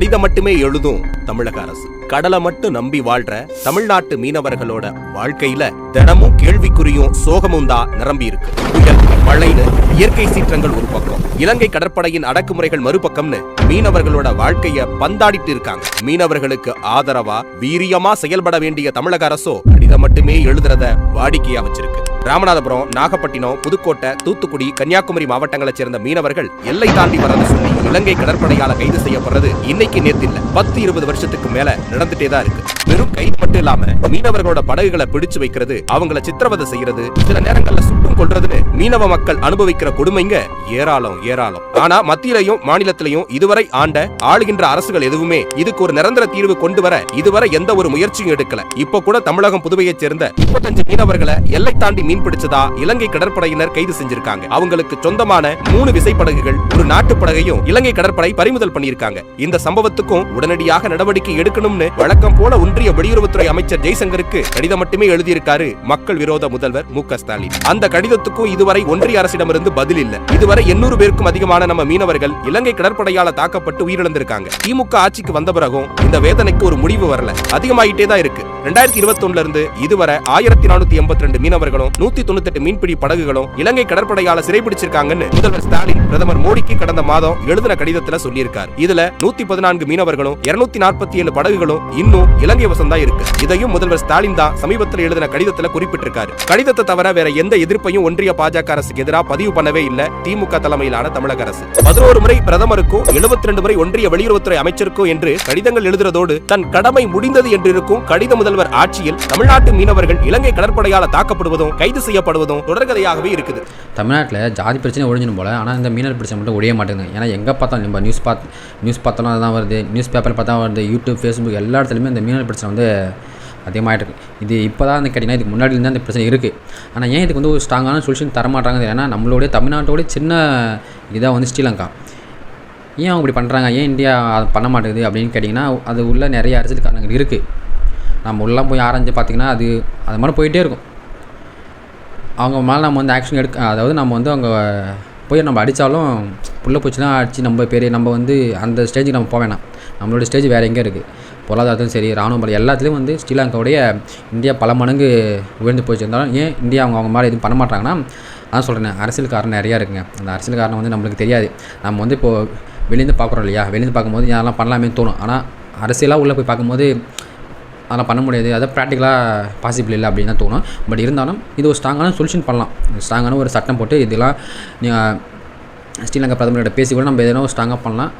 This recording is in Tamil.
கடிதம் மட்டுமே எழுதும் தமிழக அரசு. கடலை மட்டும் நம்பி வாழ்ற தமிழ்நாட்டு மீனவர்களோட வாழ்க்கையில தினமும் கேள்விக்குறியும் சோகமும் தான் நிரம்பி இருக்கு. புயல் மழைன்னு இயற்கை சீற்றங்கள் ஒரு பக்கம். இலங்கை கடற்படையின் அடக்குமுறைகள் மறுபக்கம்னு மீனவர்களோட வாழ்க்கைய பந்தாடிட்டு இருக்காங்க. மீனவர்களுக்கு ஆதரவா வீரியமா செயல்பட வேண்டிய தமிழக அரசோ கடிதம் மட்டுமே எழுதுறத வாடிக்கையா வச்சிருக்கு. ராமநாதபுரம் நாகப்பட்டினம் புதுக்கோட்டை தூத்துக்குடி கன்னியாகுமரி மாவட்டங்களைச் சேர்ந்த மீனவர்கள் எல்லை தாண்டி வரது சொல்லி இலங்கை கடற்படையால கைது செய்யப்படுறது இன்னைக்கு நேத்து இல்ல பத்து இருபது வருஷத்துக்கு மேல நடந்துட்டே தான் இருக்கு. வெறும் கைது மட்டும் இல்லாம மீனவர்களோட படகுகளை பிடிச்சு வைக்கிறது அவங்கள சித்திரவதை செய்யறது சில நேரங்கள்ல சுட்டும் கொள்றது மீனவ மக்கள் அனுபவிக்கிற கொடுமைங்க ஏராளம் ஏராளம். ஆனா மத்தியிலையும் மாநிலத்திலையும் இதுவரை ஆண்ட ஆளுகின்ற அரசுகள் எதுவுமே இதுக்கு ஒரு நிரந்தர தீர்வு கொண்டு வர இதுவரை எந்த ஒரு முயற்சியும் எடுக்கல. இப்ப கூட தமிழகம் புதுவையைச் சேர்ந்த முப்பத்தஞ்சு மீனவர்களை எல்லை தாண்டி மீன் பிடிச்சதா இலங்கை கடற்படையினர் கைது செஞ்சிருக்காங்க. அவங்களுக்கு சொந்தமான மூணு விசைப்படகுகள் ஒரு நாட்டு படகையும் இலங்கை கடற்படை பறிமுதல் பண்ணியிருக்காங்க. இந்த சம்பவத்துக்கும் உடனடியாக நடவடிக்கை எடுக்கணும்னு வழக்கம் போல ஒன்றிய வெளியுறவுத்துறை அமைச்சர் ஜெய்சங்கருக்கு கடிதம் மட்டுமே எழுதியிருக்காரு மக்கள் விரோத முதல்வர் மு ஸ்டாலின். அந்த கடிதத்துக்கும் இதுவரை ஒன்றிய அரசிடமிருந்து பதில் இல்ல. இதுவரை எண்ணூறு பேருக்கும் அதிகமான நம்ம மீனவர்கள் இலங்கை கடற்படையால தாக்கப்பட்டு உயிரிழந்திருக்காங்க. திமுக ஆட்சிக்கு வந்த பிறகும் இந்த வேதனைக்கு ஒரு முடிவு வரல. அதிகமாயிட்டே தான் இருக்கு. ரெண்டாயிரத்தி இருபத்தி இருந்து இதுவரை ஆயிரத்தி நானூத்தி எண்பத்தி ரெண்டு மீனவர்களும் நூத்தி தொண்ணூத்தி எட்டு மீன்பிடி படகுகளும் இலங்கை கடற்படையால சிறைபிடிச்சிருக்காங்கன்னு முதல்வர் ஸ்டாலின் பிரதமர் மோடிக்கு கடந்த மாதம் எழுதின கடிதத்துல சொல்லியிருக்காரு. இதுல நூத்தி பதினான்கு மீனவர்களும் இருநூத்தி நாற்பத்தி ஏழு படகுகளும் இன்னும் இலங்கை வசம் தான் இருக்கு. இதையும் முதல்வர் ஸ்டாலின் தான் சமீபத்தில் எழுதின கடிதத்துல குறிப்பிட்டிருக்காரு. கடிதத்தை தவிர வேற எந்த எதிர்ப்பையும் ஒன்றிய பாஜக அரசுக்கு எதிராக பதிவு பண்ணவே இல்ல திமுக தலைமையிலான தமிழக அரசு. பதினோரு முறை பிரதமருக்கும் எழுபத்தி ரெண்டு முறை ஒன்றிய வெளியுறவுத்துறை அமைச்சருக்கும் என்று கடிதங்கள் எழுதுறதோடு தன் கடமை முடிந்தது என்று இருக்கும் முதல் முதல்வர் ஆட்சியில் தமிழ்நாட்டு மீனவர்கள் இலங்கை கடற்படையால் தாக்கப்படுவதும் கைது செய்யப்படுவதும் தொடர்கதையாகவே இருக்குது. தமிழ்நாட்டில் ஜாதி பிரச்சனை ஒழிஞ்சிடும் போல் ஆனால் இந்த மீனவர் பிரச்சனை மட்டும் ஒழிய மாட்டேங்குது. ஏன்னா எங்கே பார்த்தாலும் நம்ம நியூஸ் பார்த்து நியூஸ் பார்த்தாலும் அதுதான் வருது. நியூஸ் பேப்பர் பார்த்தா வருது யூடியூப் ஃபேஸ்புக் எல்லா இடத்துலையுமே இந்த மீனவர் பிரச்சனை வந்து அதிகமாகிட்டு இருக்கு இது இப்போ தான் வந்து கேட்டிங்கன்னா இதுக்கு முன்னாடி இருந்தால் இந்த பிரச்சனை இருக்குது ஆனால் ஏன் இதுக்கு வந்து ஒரு ஸ்ட்ராங்கான சொல்யூஷன் தரமாட்டாங்க ஏன்னா நம்மளுடைய தமிழ்நாட்டோட சின்ன இதாக வந்து ஸ்ரீலங்கா. ஏன் அவங்க இப்படி பண்ணுறாங்க ஏன் இந்தியா அதை பண்ண மாட்டேங்குது அப்படின்னு கேட்டிங்கன்னா அது உள்ள நிறைய அரசியல் காரணங்கள் இருக்குது நம்ம உள்ளே போய் ஆராய்ஞ்சு பார்த்திங்கன்னா அது அது மாதிரி போயிட்டே இருக்கும். அவங்க மேலே நம்ம வந்து ஆக்ஷன் எடுக்க அதாவது நம்ம வந்து அவங்க போய் நம்ம அடித்தாலும் புள்ள போச்சுன்னா அடித்து நம்ம பெரிய நம்ம வந்து அந்த ஸ்டேஜுக்கு நம்ம போக வேணாம். நம்மளோட ஸ்டேஜ் வேறு எங்கே இருக்குது பொருளாதாரத்திலும் சரி ராணுவ பல எல்லாத்துலேயும் வந்து ஸ்ரீலங்காவுடைய இந்தியா பல மடங்கு உயர்ந்து போச்சு. ஏன் இந்தியா அவங்க அவங்க மாதிரி எதுவும் பண்ண மாட்டாங்கன்னா அதான் சொல்கிறேன் அரசியல் காரணம் நிறையா இருக்குங்க. அந்த அரசியல் காரணம் வந்து நம்மளுக்கு தெரியாது. நம்ம வந்து இப்போது வெளியிருந்து பார்க்குறோம் இல்லையா? வெளியேந்து பார்க்கும்போது இதெல்லாம் பண்ணலாமே தோணும். ஆனால் அரசியலாக உள்ளே போய் பார்க்கும்போது அதெல்லாம் பண்ண முடியாது. அதை ப்ராக்டிக்கலாக பாசிபிள் இல்லை அப்படின்னு தான் தோணும். பட் இருந்தாலும் இது ஒரு ஸ்ட்ராங்கான சொல்யூஷன் பண்ணலாம். ஸ்ட்ராங்கான ஒரு சட்டம் போட்டு இதெல்லாம் ஸ்ரீலங்கா பிரதமர்கிட்ட பேசி கூட நம்ம எதனா ஸ்ட்ராங்காக பண்ணலாம்.